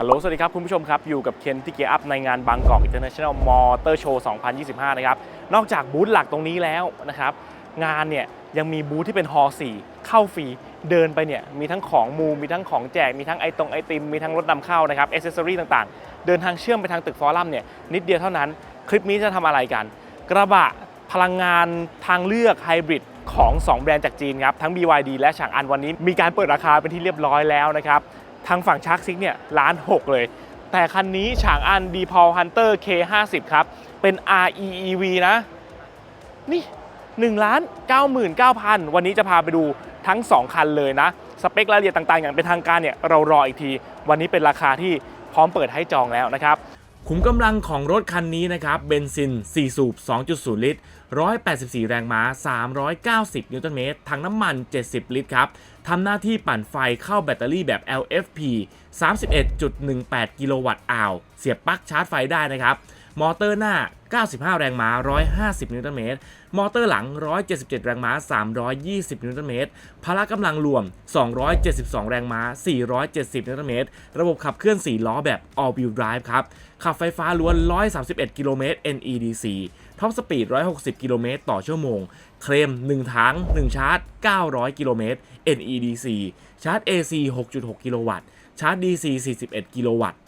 ฮัลโหล สวัสดีครับ คุณผู้ชมครับ อยู่กับเคนที่เกียร์อัพในงานบางกอก International Motor Show 2025 นะครับ นอกจากบูธหลักตรงนี้แล้วนะครับ งานเนี่ยยังมีบูธที่เป็นฮอ4เข้าฟรี เดินไปเนี่ยมีทั้งของมูมีทั้งของแจก มีทั้งไอตรงไอติม มีทั้งรถนำเข้านะครับอเซสซอรี่ต่างๆ เดินทางเชื่อมไปทางตึกฟอรัมเนี่ยนิดเดียวเท่านั้น คลิปนี้จะทำอะไรกัน กระบะพลังงานทางเลือกไฮบริดของ 2 แบรนด์จากจีนครับ ทั้ง BYD และฉางอันวันนี้มีการเปิดราคาเป็นที่เรียบร้อยแล้วนะครับ ทางฝั่งชาร์กซิกเนี่ยล้านหกเลย แต่คันนี้ฉางอัน d p a u l Hunter K50 ครับ เป็น REEV นะ นี่1ล้าน99,000 วันนี้จะพาไปดูทั้ง 2 คันเลยนะ สเปครายละเอียดต่าง ๆ อย่างเป็นทางการเนี่ยเรารออีกที วันนี้เป็นราคาที่พร้อมเปิดให้จองแล้วนะครับ ขุมกำลังของรถคันนี้นะครับเบนซิน 4 สูบ 2.0 ลิตร 184 แรงม้า 390 นิวตันเมตรถังน้ำมัน 70 ลิตรครับทำหน้าที่ปั่นไฟเข้าแบตเตอรี่แบบ LFP 31.18 กิโลวัตต์อาวเสียบปลั๊กชาร์จไฟได้นะครับมอเตอร์หน้า 95 แรงม้า 150 นิวตันเมตร มอเตอร์หลัง 177 แรงม้า 320 นิวตันเมตร พละกำลังรวม 272 แรงม้า 470 นิวตันเมตร ระบบขับเคลื่อน 4 ล้อแบบ all wheel drive ครับ ขับไฟฟ้าล้วน 131 กิโลเมตร NEDC ท็อปสปีด 160 กิโลเมตรต่อชั่วโมง เคลม 1 ถัง 1 ชาร์จ 900 กิโลเมตร NEDC ชาร์จ AC 6.6 กิโลวัตต์ ชาร์จ DC 41 กิโลวัตต์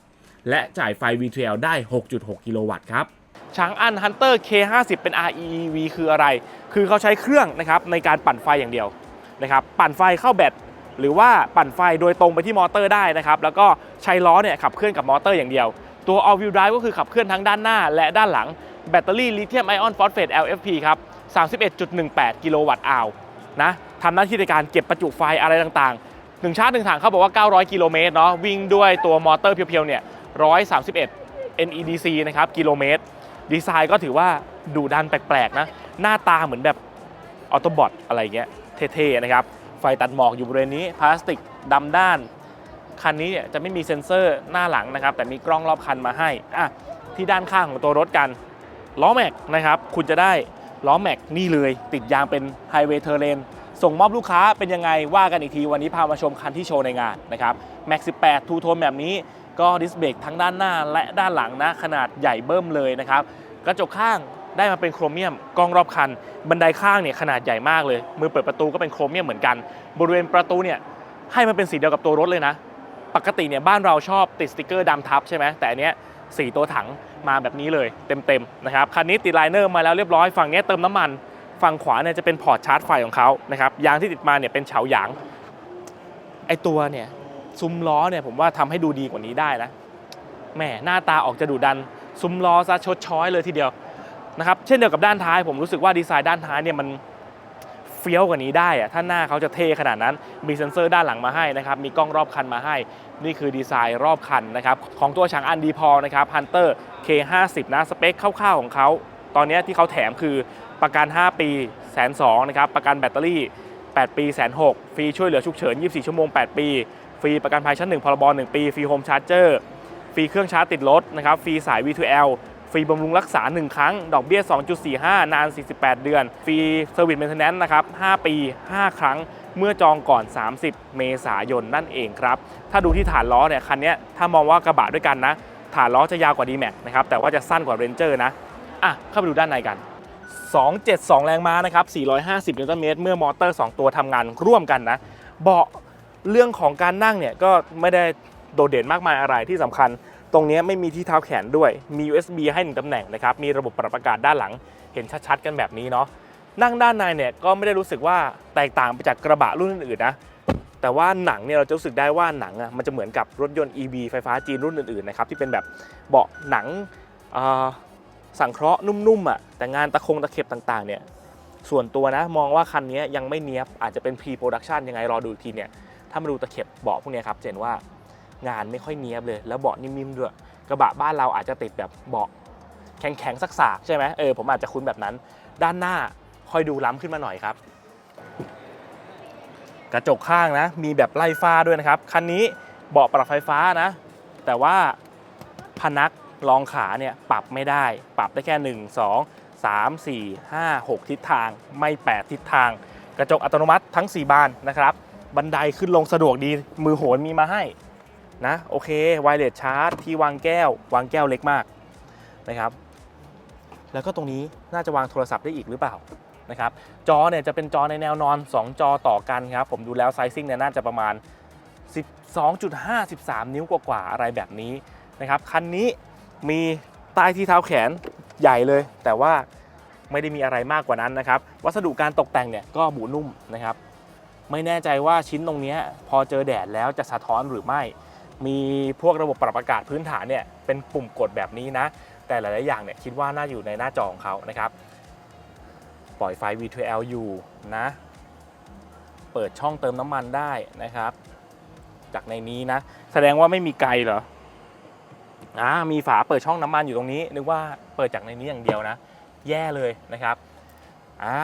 และจ่ายไฟ V2L ได้ 6.6 กิโลวัตต์ครับช้างอัน Hunter K50 เป็น REEV คืออะไร คือเขาใช้เครื่องนะครับในการปั่นไฟอย่างเดียวนะครับ ปั่นไฟเข้าแบตหรือว่าปั่นไฟโดยตรงไปที่มอเตอร์ได้นะครับ แล้วก็ใช้ล้อเนี่ยขับเคลื่อนกับมอเตอร์อย่างเดียว ตัว all wheel drive ก็คือขับเคลื่อนทั้งด้านหน้าและด้านหลัง แบตเตอรี่ลิเธียมไอออนฟอสเฟต LFP ครับ 31.18 กิโลวัตต์อาวนะทำหน้าที่ในการเก็บประจุไฟอะไรต่างๆหนึ่งชาร์จหนึ่งถังเขาบอกว่า 900 กิโลเมตรเนาะวิ่งด้วยตัวมอเตอร์เพียวๆเนี่ย 131 NEDC นะครับกิโลเมตร ดีไซน์ก็ถือว่าดูดันแปลกๆนะ หน้าตาเหมือนแบบออโตบอทอะไรเงี้ยเท่ๆนะครับ ไฟตัดหมอกอยู่บริเวณนี้พลาสติกดำด้าน คันนี้เนี่ยจะไม่มีเซ็นเซอร์หน้าหลังนะครับ แต่มีกล้องรอบคันมาให้อะที่ด้านข้างของตัวรถกัน ล้อแม็กนะครับ คุณจะได้ล้อแม็กนี่เลย ติดยางเป็นไฮเวย์เทอร์เลนส่งมอบลูกค้าเป็นยังไงว่ากันอีกที วันนี้พามาชมคันที่โชว์ในงานนะครับแม็ก18ทูโทนแบบนี้ก็ดิสเบรกทั้งด้านหน้าและด้านหลังนะขนาดใหญ่เบิ่มเลยนะครับกระจกข้างได้มาเป็นโครเมียมกล้องรอบคัน บันไดข้างเนี่ยขนาดใหญ่มากเลย มือเปิดประตูก็เป็นโครเมียมเหมือนกัน บริเวณประตูเนี่ยให้มันเป็นสีเดียวกับตัวรถเลยนะ ปกติเนี่ยบ้านเราชอบติดสติกเกอร์ดำทับใช่ไหมแต่อันเนี้ย สีตัวถังมาแบบนี้เลยเต็มๆนะครับคันนี้ติดไลเนอร์มาแล้วเรียบร้อยฝั่งนี้เติมน้ำมันฝั่งขวาเนี่ยจะเป็นพอร์ตชาร์จไฟของเขานะครับยางที่ติดมาเนี่ยเป็นเฉาหยางไอตัวเนี่ยซุ้มล้อเนี่ยผมว่าทำให้ดูดีกว่านี้ได้นะแหมหน้าตาออกจะดุดัน ซุ้มล้อซะชดช้อยเลยทีเดียวนะครับเช่นเดียวกับด้านท้ายผมรู้สึกว่าดีไซน์ด้านท้ายเนี่ยมัน ฟี้ยวกว่านี้ได้อะถ้าหน้าเขาจะเท่ขนาดนั้น มีเซ็นเซอร์ด้านหลังมาให้นะครับมีกล้องรอบคันมาให้ นี่คือดีไซน์รอบคันนะครับของตัวฉางอันดีพอนะครับ Hunter K50 นะสเปคคร่าวๆของเขาตอนนี้ที่เขาแถมคือประกัน 5 ปีแสนสองนะครับประกันแบตเตอรี่ 8 ปีแสนหกฟรีช่วยเหลือฉุกเฉิน 24 ชั่วโมง 8 ปี ฟรีประกันภัยชั้น 1 พรบ 1 ปี ฟรีโฮมชาร์จเจอร์ ฟรีเครื่องชาร์จติดรถนะครับ ฟรีสาย V2L ฟรีบำรุงรักษา 1 ครั้ง ดอกเบี้ย 2.45 นาน 48 เดือน ฟรีเซอร์วิสเมนเทนแนนซ์นะครับ 5 ปี 5 ครั้ง เมื่อจองก่อน 30 เมษายนนั่นเองครับ ถ้าดูที่ฐานล้อเนี่ย คันนี้ถ้ามองว่ากระบะด้วยกันนะ ฐานล้อจะยาวกว่า D-Max นะครับ แต่ว่าจะสั้นกว่า Ranger นะ อะ เข้าไปดูด้านในกัน 272 แรงม้านะครับ 450 นิวตันเมตร เมื่อมอเตอร์ 2 ตัวทำงานร่วมกันนะ เบาะเรื่องของการนั่งเนี่ยก็ไม่ได้โดดเด่นมากมายอะไรที่สำคัญ รงนี้ไม่มีที่เท้าแขนด้วย มี USB ให้หนึ่งตำแหน่งนะครับ มีระบบปรับอากาศด้านหลัง เห็นชัดๆ กันแบบนี้เนาะ นั่งด้านในเนี่ยก็ไม่ได้รู้สึกว่าแตกต่างไปจากกระบะรุ่นอื่นๆนะ แต่ว่าหนังเนี่ยเราจะรู้สึกได้ว่าหนังอะมันจะเหมือนกับรถยนต์ EV ไฟฟ้าจีนรุ่นอื่นๆนะครับที่เป็นแบบเบาะหนังสังเคราะห์นุ่มๆอะแต่งานตะคงตะเข็บต่างๆเนี่ยส่วนตัวนะมองว่าคันนี้ยังไม่เนี้ยบอาจจะเป็น pre production ยังไงรอดูอีกทีเนี่ยถ้ามาดูตะเข็บเบาะพวกนี้ครับเห็นว่า งานไม่ค่อยเนี้ยบเลย แล้วเบาะนิ่มๆด้วยกระบะบ้านเราอาจจะติดแบบเบาะแข็งๆสักสากๆใช่ไหมเออผมอาจจะคุ้นแบบนั้น ด้านหน้าค่อยดูล้ำขึ้นมาหน่อยครับ กระจกข้างนะ มีแบบไล่ฟ้าด้วยนะครับคันนี้เบาะปรับไฟฟ้านะ แต่ว่าพนักรองขาเนี่ยปรับไม่ได้ ปรับได้แค่ 1 2 3 4 5 6 ทิศทางไม่ 8 ทิศทาง กระจกอัตโนมัติทั้ง 4 บานนะครับ บันไดขึ้นลงสะดวกดีมือโหนมีมาให้ นะโอเคไวเลสชาร์จที่วางแก้ว วางแก้วเล็กมากนะครับ แล้วก็ตรงนี้น่าจะวางโทรศัพท์ได้อีกหรือเปล่านะครับจอเนี่ยจะเป็นจอในแนวนอน 2 จอต่อกันครับผมดูแล้วไซซิ่งเนี่ยน่าจะประมาณ 12.5 13 นิ้วกว่าๆอะไรแบบนี้นะครับคันนี้มีใต้ที่เท้าแขนใหญ่เลย แต่ว่าไม่ได้มีอะไรมากกว่านั้นนะครับ วัสดุการตกแต่งเนี่ยก็บูนุ่มนะครับ ไม่แน่ใจว่าชิ้นตรงนี้พอเจอแดดแล้วจะสะท้อนหรือไม่ มีพวกระบบปรับอากาศพื้นฐานเนี่ยเป็นปุ่มกดแบบนี้นะ แต่หลาย ๆ อย่างเนี่ยคิดว่าน่าอยู่ในหน้าจอของเขานะครับ ปล่อยไฟ V2L อยู่นะ เปิดช่องเติมน้ำมันได้นะครับ จากในนี้นะ แสดงว่าไม่มีไกลเหรออ่ามีฝาเปิดช่องน้ำมันอยู่ตรงนี้ นึกว่าเปิดจากในนี้อย่างเดียวนะ แย่เลยนะครับอ่า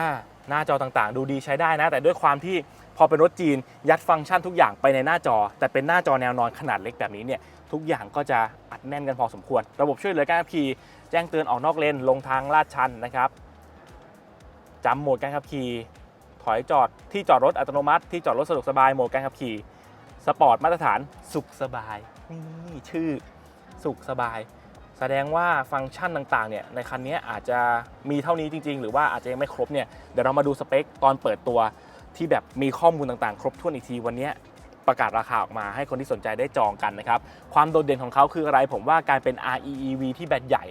หน้าจอต่างๆ ดูดีใช้ได้นะ แต่ด้วยความที่ พอเป็นรถจีนยัดฟังก์ชันทุกอย่างไปในหน้าจอ แต่เป็นหน้าจอแนวนอนขนาดเล็กแบบนี้เนี่ยทุกอย่างก็จะอัดแน่นกันพอสมควร ระบบช่วยเหลือการขับขี่แจ้งเตือนออกนอกเลนลงทางลาดชันนะครับจำโหมดการขับขี่ถอยจอดที่จอดรถอัตโนมัติ ที่จอดรถสะดวกสบายโหมดการขับขี่สปอร์ตมาตรฐานสุขสบายนี่ชื่อสุขสบาย แสดงว่าฟังก์ชันต่างๆเนี่ยในคันนี้อาจจะมีเท่านี้จริง ๆ หรือว่าอาจจะยังไม่ครบเนี่ยเดี๋ยวเรามาดูสเปคตอนเปิดตัว ที่แบบมีข้อมูลต่างๆ ครบถ้วนอีกทีวันนี้ประกาศราคาออกมาให้คนที่สนใจได้จองกันนะครับ ความโดดเด่นของเขาคืออะไร ผมว่าการเป็น REEV ที่แบตใหญ่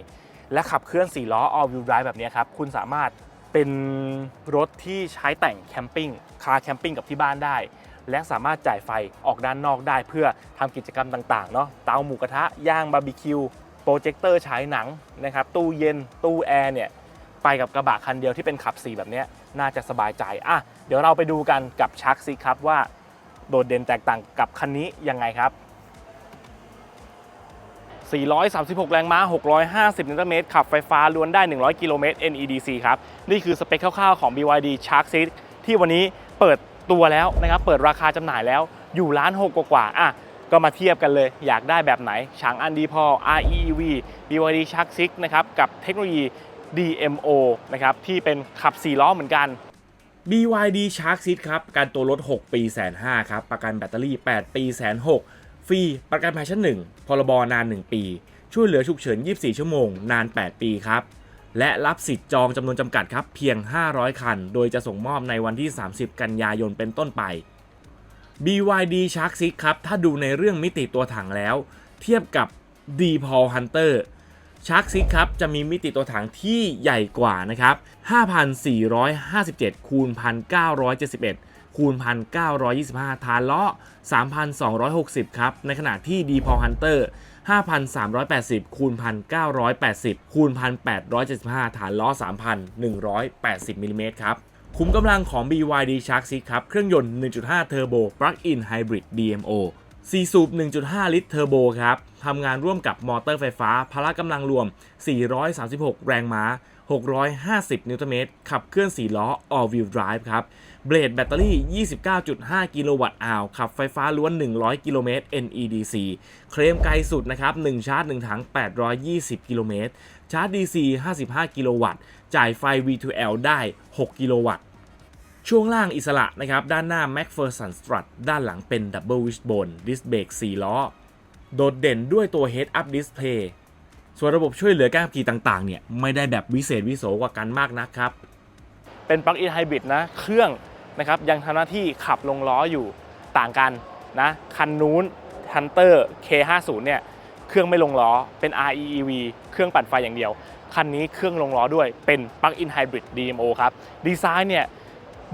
และขับเคลื่อน 4 ล้อ all wheel drive แบบนี้ครับ คุณสามารถเป็นรถที่ใช้แต่งแคมปิ้ง คาแคมปิ้งกับที่บ้านได้ และสามารถจ่ายไฟออกด้านนอกได้ เพื่อทำกิจกรรมต่างๆ เนาะ เตาหมูกระทะ ย่างบาร์บีคิว โปรเจคเตอร์ฉายหนังนะครับ ตู้เย็น ตู้แอร์เนี่ย กับกระบะคันเดียวที่เป็นขับ 4 แบบนี้น่าจะสบายใจอะเดี๋ยวเราไปดูกันกับชักซิครับว่าโดดเด่นแตกต่างกับคันนี้ยังไงครับ 436 แรงม้า 650 นิวตันเมตร ขับไฟฟ้าล้วนได้ 100 กิโลเมตร NEDC ครับ นี่คือสเปคคร่าวๆของ BYD Shark Seat ที่วันนี้เปิดตัวแล้วนะครับ เปิดราคาจำหน่ายแล้วอยู่ล้านหกกว่าๆอะก็มาเทียบกันเลยอยากได้แบบไหนฉางอันดีพอ REEV BYD Shark Seat นะครับ กับเทคโนโลยี DMO นะครับที่เป็นขับ 4 ล้อเหมือนกัน BYD Shark Seat ครับประกันตัวรถ 6 ปีแสนห้าครับประกันแบตเตอรี่ 8 ปีแสนหกฟรีประกันภัยชั้น 1 พรบนาน 1 ปี ช่วยเหลือฉุกเฉิน 24 ชั่วโมง นาน 8 ปีครับ และรับสิทธิ์จองจำนวนจำกัดครับเพียง 500 คัน โดยจะส่งมอบในวันที่ 30 กันยายนเป็นต้นไป BYD Shark Seat ครับ ถ้าดูในเรื่องมิติตัวถังแล้ว เทียบกับ d p a u l Hunter ชาร์กซิกครับจะมีมิติตัวถังที่ใหญ่กว่านะครับ 5,457 คูณ 1,971 คูณ 1,925 ฐานล้อ3,260 ครับ ในขณะที่ d p a u l Hunter 5,380 คูณ 1,980 คูณ 1,875 ฐานล้อ 3,180 มิลลิเมตรครับ คุ้มกำลังของ BYD Shark Seat ครับ เครื่องยนต์ 1.5 Turbo Plug-in Hybrid DMO 4 สูบ 1.5 ลิตรเทอร์โบครับ ทำงานร่วมกับมอเตอร์ไฟฟ้า พละกำลังรวม 436 แรงม้า 650 นิวตันเมตร ขับเคลื่อน 4 ล้อ All Wheel Drive ครับ เบรดแบตเตอรี่ 29.5 กิโลวัตต์อาวขับไฟฟ้าล้วน 100 กิโลเมตร NEDC เคลมไกลสุดนะครับ 1 ชาร์จ 1 ถัง 820 กิโลเมตร ชาร์จ DC 55 กิโลวัตต์ จ่ายไฟ V2L ได้ 6 กิโลวัตต์ ช่วงล่างอิสระนะครับ ด้านหน้า MacPherson Strut ด้านหลังเป็น Double Wishbone Disc Brake 4 ล้อ โดดเด่นด้วยตัว Head Up Display ส่วนระบบช่วยเหลือการขับขี่ต่างๆเนี่ยไม่ได้แบบวิเศษวิโสกว่ากันมากนักครับ เป็นปลั๊กอินไฮบริดนะ เครื่องนะครับยังทำหน้าที่ขับลงล้ออยู่ต่างกันนะ คันนู้น Hunter K50 เนี่ยเครื่องไม่ลงล้อเป็น REEV เครื่องปั่นไฟอย่างเดียว คันนี้เครื่องลงล้อด้วยเป็นปลั๊กอินไฮบริด DMO ครับ ดีไซน์เนี่ย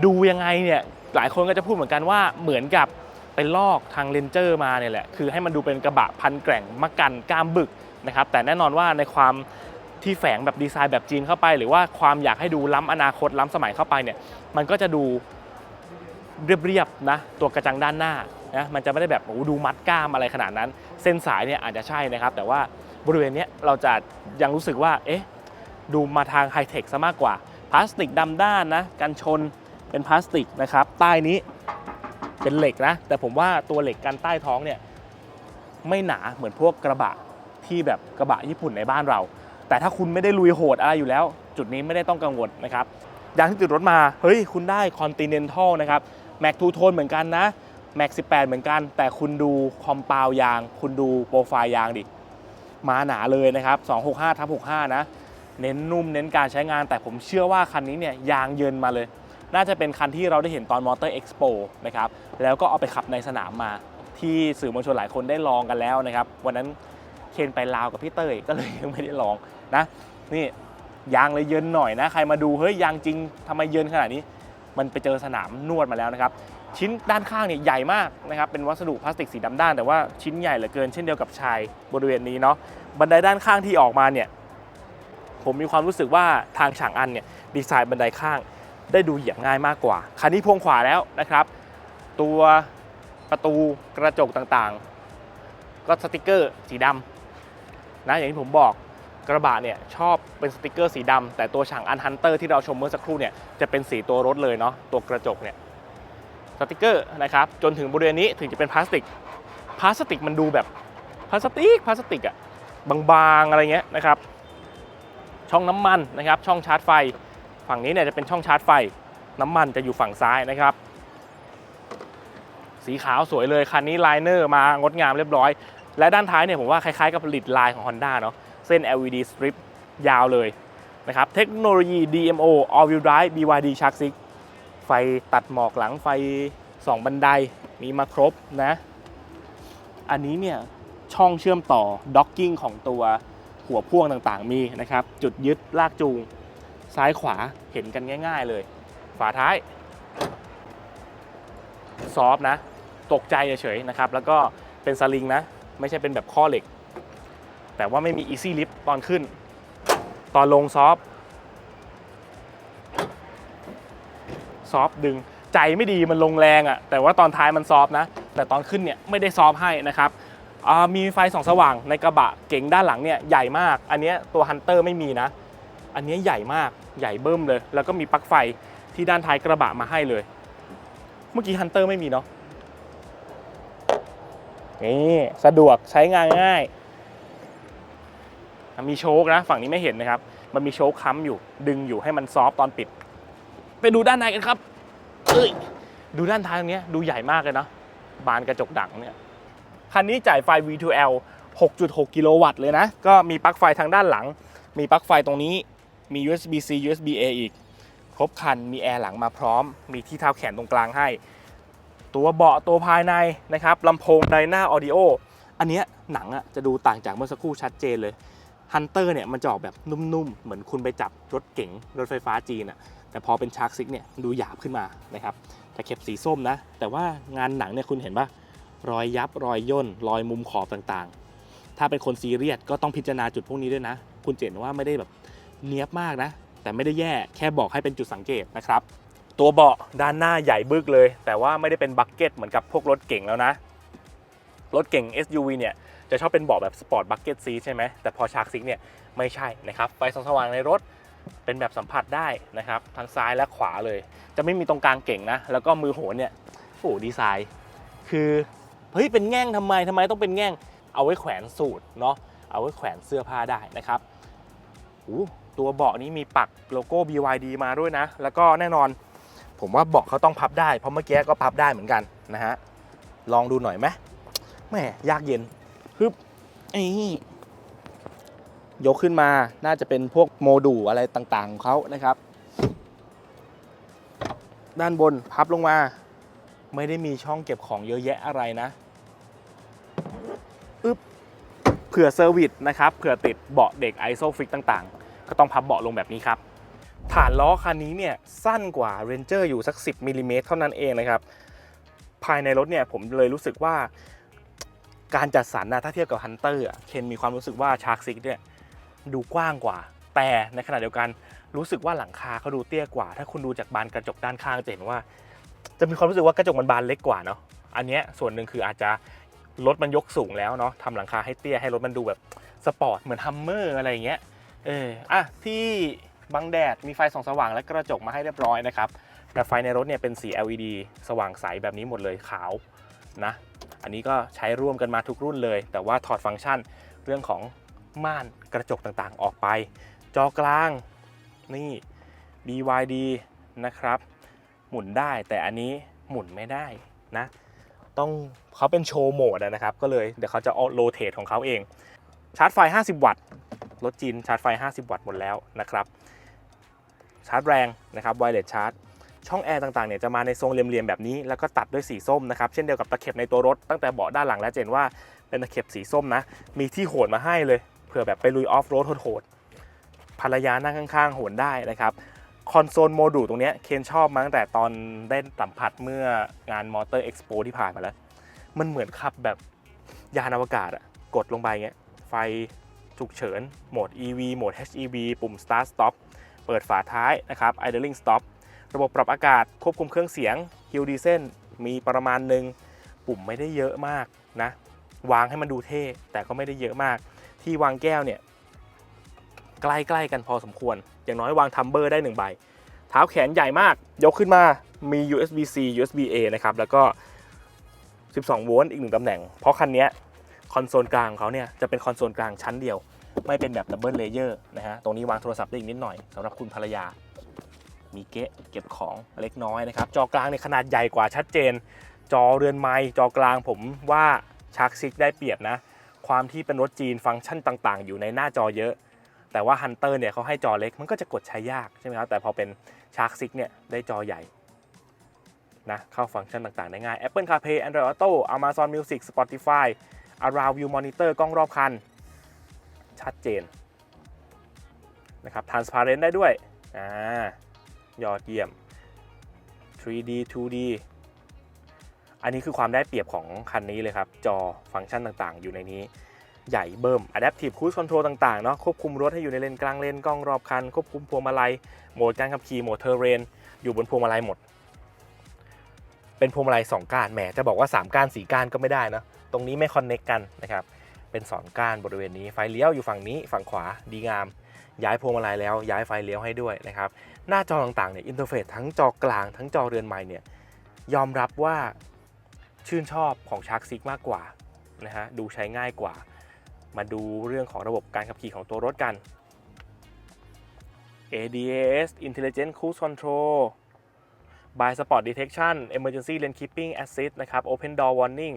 ดูยังไงเนี่ยหลายคนก็จะพูดเหมือนกันว่าเหมือนกับเป็นลอกทางเลนเจอร์มาเนี่ยแหละคือให้มันดูเป็นกระบะพันแกร่งมักกันกล้ามบึกนะครับแต่แน่นอนว่าในความที่แฝงแบบดีไซน์แบบจีนเข้าไป หรือว่าความอยากให้ดูล้ำอนาคตล้ำสมัยเข้าไปเนี่ยมันก็จะดูเรียบๆนะตัวกระจังด้านหน้านะมันจะไม่ได้แบบโอ้โหดูมัดกล้ามอะไรขนาดนั้น เส้นสายเนี่ยอาจจะใช่นะครับ แต่ว่าบริเวณนี้เราจะยังรู้สึกว่าเอ๊ะดูมาทางไฮเทคซะมากกว่าพลาสติกดำด้านนะกันชน เป็นพลาสติกนะครับ ใต้นี้เป็นเหล็กนะ แต่ผมว่าตัวเหล็กกันใต้ท้องเนี่ยไม่หนาเหมือนพวกกระบะที่แบบกระบะญี่ปุ่นในบ้านเรา แต่ถ้าคุณไม่ได้ลุยโหดอะไรอยู่แล้ว จุดนี้ไม่ได้ต้องกังวลนะครับยางที่ติดรถมา เฮ้ย คุณได้ Continental นะครับแม็กทูโทนเหมือนกันนะแม็ก18 เหมือนกัน แต่คุณดูคอมเปาวยาง คุณดูโปรไฟล์ยางดิ มาหนาเลยนะครับ 265ทับ65 นะ เน้นนุ่มเน้นการใช้งาน แต่ผมเชื่อว่าคันนี้เนี่ยยางเยินมาเลย น่าจะเป็นคันที่เราได้เห็นตอนมอเตอร์เอ็กซ์โปนะครับแล้วก็เอาไปขับในสนามมาที่สื่อมวลชนหลายคนได้ลองกันแล้วนะครับ วันนั้นเคนไปลาวกับพี่เต้ยก็เลยยังไม่ได้ลองนะนี่ยางเลยเยินหน่อยนะ ใครมาดูเฮ้ยยางจริงทำไมเยินขนาดนี้ มันไปเจอสนามนวดมาแล้วนะครับ ชิ้นด้านข้างเนี่ยใหญ่มากนะครับ เป็นวัสดุพลาสติกสีดำด้าน แต่ว่าชิ้นใหญ่เหลือเกินเช่นเดียวกับชายบริเวณนี้เนาะบันไดด้านข้างที่ออกมาเนี่ยผมมีความรู้สึกว่าทางฉางอันเนี่ยดีไซน์บันไดข้าง ได้ดูเหยียบง่ายมากกว่า คันนี้พวงขวาแล้วนะครับ ตัวประตูกระจกต่างๆ ก็สติกเกอร์สีดำนะอย่างที่ผมบอกกระบะเนี่ยชอบเป็นสติกเกอร์สีดำแต่ตัวฉางอันฮันเตอร์ที่เราชมเมื่อสักครู่เนี่ยจะเป็นสีตัวรถเลยเนาะตัวกระจกเนี่ยสติกเกอร์นะครับจนถึงบริเวณนี้ถึงจะเป็นพลาสติกพลาสติกมันดูแบบพลาสติกพลาสติกอะบางๆอะไรเงี้ยนะครับช่องน้ำมันนะครับช่องชาร์จไฟ ฝั่งนี้เนี่ยจะเป็นช่องชาร์จไฟ น้ำมันจะอยู่ฝั่งซ้ายนะครับ สีขาวสวยเลยคันนี้ไลเนอร์มางดงามเรียบร้อย และด้านท้ายเนี่ยผมว่าคล้ายๆกับผลิตลายของ Honda เนาะเส้น LED strip ยาวเลยนะครับ เทคโนโลยี DMO All Wheel Drive BYD Shark 6ไฟตัดหมอกหลังไฟ 2 บันไดมีมาครบนะ อันนี้เนี่ยช่องเชื่อมต่อด็อกกิ้งของตัวหัวพ่วงต่างๆมีนะครับ จุดยึดลากจูง ซ้ายขวาเห็นกันง่าย ๆเลย ฝาท้าย ซอฟนะ ตกใจเฉยๆนะครับ แล้วก็เป็นสลิงนะ ไม่ใช่เป็นแบบข้อเหล็ก แต่ว่าไม่มี Easy Lift ตอนขึ้น ตอนลงซอฟซอฟดึงใจไม่ดีมันลงแรงอะ่ะ แต่ว่าตอนท้ายมันซอฟนะ แต่ตอนขึ้นเนี่ยไม่ได้ซอฟให้นะครับมีไฟสองสว่างในกระบะเก๋งด้านหลังเนี่ยใหญ่มาก อันนี้ตัวฮันเตอร์ไม่มีนะ อันนี้ใหญ่มากใหญ่เบิ้มเลย แล้วก็มีปลั๊กไฟที่ด้านท้ายกระบะมาให้เลย เมื่อกี้ฮันเตอร์ไม่มีเนาะนี่สะดวกใช้งานง่าย มีโชคนะ ฝั่งนี้ไม่เห็นนะครับ มันมีโชคค้ำอยู่ ดึงอยู่ให้มันซอฟตอนปิด ไปดูด้านในกันครับเอ้ยดูด้านท้ายตรงนี้ดูใหญ่มากเลยเนาะบานกระจกดังเนี่ยคันนี้จ่ายไฟ V2L 6.6 กิโลวัตต์เลยนะ ก็มีปลั๊กไฟทางด้านหลัง มีปลั๊กไฟตรงนี้ มี USB-C USB-A อีก ครบคันมีแอร์หลังมาพร้อม มีที่เท้าแขนตรงกลางให้ ตัวเบาะตัวภายในนะครับลำโพงไดนาออดิโออันเนี้ยหนังอะจะดูต่างจากเมื่อสักครู่ชัดเจนเลยฮันเตอร์เนี่ยมันจะออกแบบนุ่มๆ เหมือนคุณไปจับรถเก๋งรถไฟฟ้าจีนอะแต่พอเป็นชาร์กซิกเนี่ยดูหยาบขึ้นมานะครับแตะเข็บสีส้มนะ แต่ว่างานหนังเนี่ยคุณเห็นปะรอยยับรอยย่น รอยมุมขอบต่างๆ ถ้าเป็นคนซีเรียสก็ต้องพิจารณาจุดพวกนี้ด้วยนะ คุณเจนว่าไม่ได้แบบ เนี้ยบมากนะ แต่ไม่ได้แย่แค่บอกให้เป็นจุดสังเกตนะครับ ตัวเบาะด้านหน้าใหญ่บึกเลย แต่ว่าไม่ได้เป็นบักเก็ตเหมือนกับพวกรถเก่งแล้วนะ รถเก่ง SUV เนี่ยจะชอบเป็นเบาะแบบสปอร์ตบักเก็ตซีใช่ไหมแต่พอชาร์กซิกเนี่ยไม่ใช่นะครับไฟส่องสว่างในรถเป็นแบบสัมผัสได้นะครับทั้งซ้ายและขวาเลย จะไม่มีตรงกลางเก่งนะ แล้วก็มือโหนเนี่ยโอ้ดีไซน์ คือเฮ้ยเป็นแง่งทำไมทำไมต้องเป็นแง่ง เอาไว้แขวนสูตรเนาะเอาไว้แขวนเสื้อผ้าได้นะครับอู้ ตัวเบาะนี้มีปักโลโก้ BYD มาด้วยนะ แล้วก็แน่นอน ผมว่าเบาะเขาต้องพับได้ เพราะเมื่อกี้ก็พับได้เหมือนกันนะฮะ ลองดูหน่อยไหมแม่ยากเย็นฮึบไอ้ยกขึ้นมาน่าจะเป็นพวกโมดูลอะไรต่างๆของเขานะครับ ด้านบนพับลงมา ไม่ได้มีช่องเก็บของเยอะแยะอะไรนะอึ๊บเผื่อเซอร์วิสนะครับ เผื่อติดเบาะเด็กไอโซฟิกต่างๆ ก็ต้องพับเบาะลงแบบนี้ครับ ฐานล้อคันนี้เนี่ยสั้นกว่า Ranger อยู่สัก 10มิลลิเมตรเท่านั้นเองนะครับ ภายในรถเนี่ยผมเลยรู้สึกว่า การจัดสรรนะถ้าเทียบกับ Hunter อะเคนมีความรู้สึกว่า Shark 6เนี่ยดูกว้างกว่า แต่ในขณะเดียวกันรู้สึกว่าหลังคาเขาดูเตี้ยกว่า ถ้าคุณดูจากบานกระจกด้านข้างจะเห็นว่า จะมีความรู้สึกว่ากระจกมันบานเล็กกว่าเนาะอันนี้ส่วนหนึ่งคืออาจจะรถมันยกสูงแล้วเนาะทำหลังคาให้เตี้ยให้รถมันดูแบบสปอร์ตเหมือนฮัมเมอร์อะไรอย่างเงี้ย เอออะที่บังแดดมีไฟส่องสว่างและกระจกมาให้เรียบร้อยนะครับแต่ไฟในรถเนี่ยเป็นสี LED สว่างใสแบบนี้หมดเลยขาวนะอันนี้ก็ใช้ร่วมกันมาทุกรุ่นเลย แต่ว่าถอดฟังก์ชันเรื่องของม่านกระจกต่างๆ ออกไป จอกลางนี่ BYD นะครับ หมุนได้แต่อันนี้หมุนไม่ได้นะ ต้องเขาเป็นโชว์โหมดนะครับ ก็เลยเดี๋ยวเขาจะเอโรเตทของเขาเอง ชาร์จไฟ 50 วัตต์ รถจีนชาร์จไฟ 50 วัตต์หมดแล้วนะครับ ชาร์จแรงนะครับไวเลสชาร์จช่องแอร์ต่างๆเนี่ยจะมาในทรงเหลี่ยมๆแบบนี้ แล้วก็ตัดด้วยสีส้มนะครับเช่นเดียวกับตะเข็บในตัวรถตั้งแต่เบาะด้านหลังแล้วจะเห็นว่าเป็นตะเข็บสีส้มนะ มีที่โหนมาให้เลยเผื่อแบบไปลุยออฟโรดโหดๆภรรยานั่งข้างๆโหนได้นะครับคอนโซลโมดูลตรงนี้เคนชอบมาตั้งแต่ตอนได้สัมผัสเมื่องานมอเตอร์เอ็กซ์โปที่ผ่านมาแล้ว มันเหมือนขับแบบยานอวกาศอะกดลงไปเงี้ยไฟ ฉุกเฉิน โหมด EV โหมด HEV ปุ่ม Start Stop เปิดฝาท้ายนะครับ Idling Stop ระบบปรับอากาศควบคุมเครื่องเสียง Hill Diesel มีประมาณหนึ่งปุ่มไม่ได้เยอะมากนะ วางให้มันดูเท่แต่ก็ไม่ได้เยอะมาก ที่วางแก้วเนี่ยใกล้ๆกันพอสมควร อย่างน้อยวางทัมเบอร์ได้1ใบเท้าแขนใหญ่มาก ยกขึ้นมามี USB-C USB-A นะครับ แล้วก็ 12 โวลต์อีกหนึ่งตำแหน่ง เพราะคันนี้ คอนโซลกลางของเขาเนี่ยจะเป็นคอนโซลกลางชั้นเดียว ไม่เป็นแบบดับเบิลเลเยอร์นะฮะตรงนี้วางโทรศัพท์ได้อีกนิดหน่อยสำหรับคุณภรรยา มีเกะเก็บของเล็กน้อยนะครับ จอกลางในขนาดใหญ่กว่าชัดเจน จอเรือนไม้จอกลางผมว่าชาร์กซิกได้เปรียบนะ ความที่เป็นรถจีนฟังก์ชันต่างๆ อยู่ในหน้าจอเยอะ แต่ว่า Hunter เนี่ยเขาให้จอเล็กมันก็จะกดใช้ยากใช่ไหมครับแต่พอเป็น Shark 6เนี่ยได้จอใหญ่นะเข้าฟังก์ชันต่างๆได้ง่าย Apple CarPlay Android Auto Amazon Music Spotify Around View Monitor กล้องรอบคัน ชัดเจนนะครับ Transparent ได้ด้วยอ่ายอดเยี่ยม 3D 2D อันนี้คือความได้เปรียบของคันนี้เลยครับ จอฟังก์ชันต่างๆ อยู่ในนี้ ใหญ่เบิ่ม Adaptive Cruise Control ต่างๆ เนาะควบคุมรถให้อยู่ในเลนกลางเลนกล้องรอบคัน ควบคุมพวงมาลัย โหมดการขับขี่โหมดเทอร์เรน อยู่บนพวงมาลัยหมด เป็นพวงมาลัย 2ก้านแหมจะบอกว่า 3ก้าน4ก้านก็ไม่ได้นะ ตรงนี้ไม่คอนเน็กกันนะครับ เป็น2ก้านบริเวณนี้ ไฟเลี้ยวอยู่ฝั่งนี้ฝั่งขวาดีงาม ย้ายพวงมาลัยแล้ว ย้ายไฟเลี้ยวให้ด้วยนะครับ หน้าจอต่างๆเนี่ยอินเทอร์เฟซทั้งจอกลางทั้งจอเรือนไม้เนี่ยยอมรับว่าชื่นชอบของชาร์กซิกมากกว่านะฮะดูใช้ง่ายกว่า มาดูเรื่องของระบบการขับขี่ของตัวรถกัน ADAS Intelligent Cruise Control by Spot Detection Emergency Lane Keeping Assist นะครับ Open Door Warning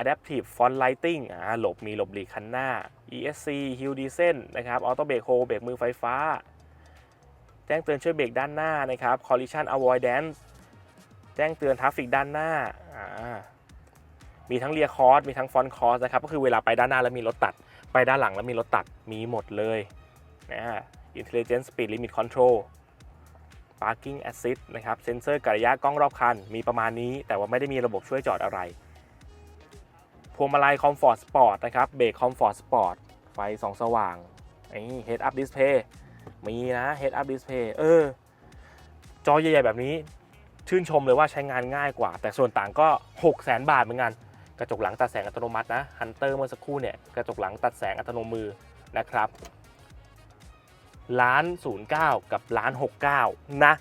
Adaptive Front Lighting อ่าหลบมีหลบหลีกคันหน้า ESC Hill Descent นะครับ Auto Brake Hold เบรกมือไฟฟ้า แจ้งเตือนช่วยเบรกด้านหน้านะครับ Collision Avoidance แจ้งเตือนทราฟฟิกด้านหน้าอ่ามีทั้งเรียคอร์สมีทั้งฟอนคอร์สนะครับ ก็คือเวลาไปด้านหน้าแล้วมีรถตัด ไปด้านหลังแล้วมีรถตัด มีหมดเลยนะ Intelligent Speed Limit Control Parking Assist นะครับ เซ็นเซอร์กระยะกล้องรอบคัน มีประมาณนี้ แต่ว่าไม่ได้มีระบบช่วยจอดอะไร พวงมาลัย Comfort Sport นะครับเบรก Comfort Sport ไฟสองสว่างไอ้ Head Up Display มีนะ Head Up Display เออ จอใหญ่ๆแบบนี้ ชื่นชมเลยว่าใช้งานง่ายกว่า แต่ส่วนต่างก็6 0 0 0 0 0บาทเหมือนกัน กระจกหลังตัดแสงอัตโนมัตินะฮันเตอร์เมื่อสักครู่เนี่ย กระจกหลังตัดแสงอัตโนมือนะครับล้าน09 กับล้าน69 นะ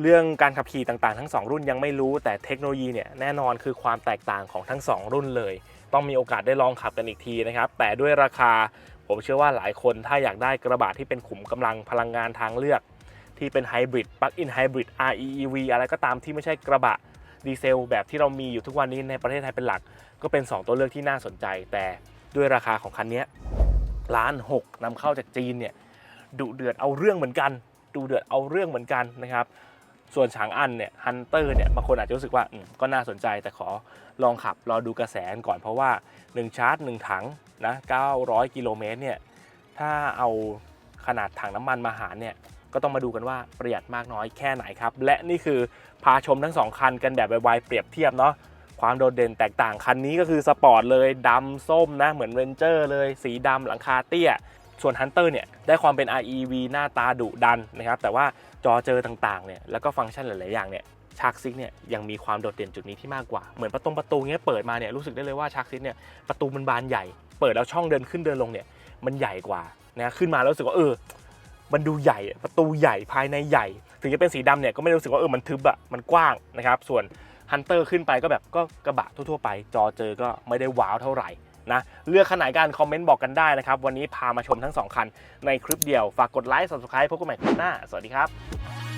เรื่องการขับขี่ต่างๆ ทั้ง 2 รุ่นยังไม่รู้แต่เทคโนโลยีเนี่ยแน่นอนคือความแตกต่างของทั้ง 2 รุ่นเลย ต้องมีโอกาสได้ลองขับกันอีกทีนะครับ แต่ด้วยราคาผมเชื่อว่าหลายคนถ้าอยากได้กระบะที่เป็นขุมกำลังพลังงานทางเลือก ที่เป็นไฮบริดปลั๊กอินไฮบริด REEV อะไรก็ตามที่ไม่ใช่กระบะดีเซลแบบที่เรามีอยู่ทุกวันนี้ในประเทศไทยเป็นหลัก ก็เป็น 2 ตัวเลือกที่น่าสนใจ แต่ด้วยราคาของคันนี้ล้านหกนำเข้าจากจีนเนี่ยดุเดือดเอาเรื่องเหมือนกันดุเดือดเอาเรื่องเหมือนกันนะครับ ส่วนฉางอันเนี่ยฮันเตอร์เนี่ยบางคนอาจจะรู้สึกว่าก็น่าสนใจแต่ขอลองขับรอดูกระแสก่อนเพราะว่า 1 ชาร์จ 1 ถังนะ900 กิโลเมตรเนี่ยถ้าเอาขนาดถังน้ำมันมาหารเนี่ยก็ต้องมาดูกันว่าประหยัดมากน้อยแค่ไหนครับ และนี่คือพาชมทั้ง 2 คันกันแบบไวๆเปรียบเทียบเนาะความโดดเด่นแตกต่างคันนี้ก็คือสปอร์ตเลยดำส้มนะเหมือนเรนเจอร์เลยสีดำหลังคาเตี้ย ส่วน Hunter เนี่ยได้ความเป็น REV หน้าตาดุดันนะครับแต่ว่าจอเจอต่างๆเนี่ยแล้วก็ฟังก์ชันหลาย ๆ อย่างเนี่ยชาร์กซิกเนี่ยยังมีความโดดเด่นจุดนี้ที่มากกว่า เหมือนประตูประตูเงี้ยเปิดมาเนี่ยรู้สึกได้เลยว่าชาร์กซิกเนี่ยประตูมันบานใหญ่ เปิดแล้วช่องเดินขึ้นเดินลงเนี่ยมันใหญ่กว่านะขึ้นมาแล้วรู้สึกว่าเออมันดูใหญ่ประตูใหญ่ภายในใหญ่ ถึงจะเป็นสีดำเนี่ยก็ไม่รู้สึกว่าเออมันทึบอะมันกว้างนะครับส่วนฮันเตอร์ขึ้นไปก็แบบก็กระบะทั่วๆไป จอเจอก็ไม่ได้ว้าวเท่าไหร่ นะเลือกขนาดการคอมเมนต์บอกกันได้นะครับ วันนี้พามาชมทั้ง 2 คันในคลิปเดียว ฝากกดไลค์ subscribe พบกันใหม่คลิปหน้า สวัสดีครับ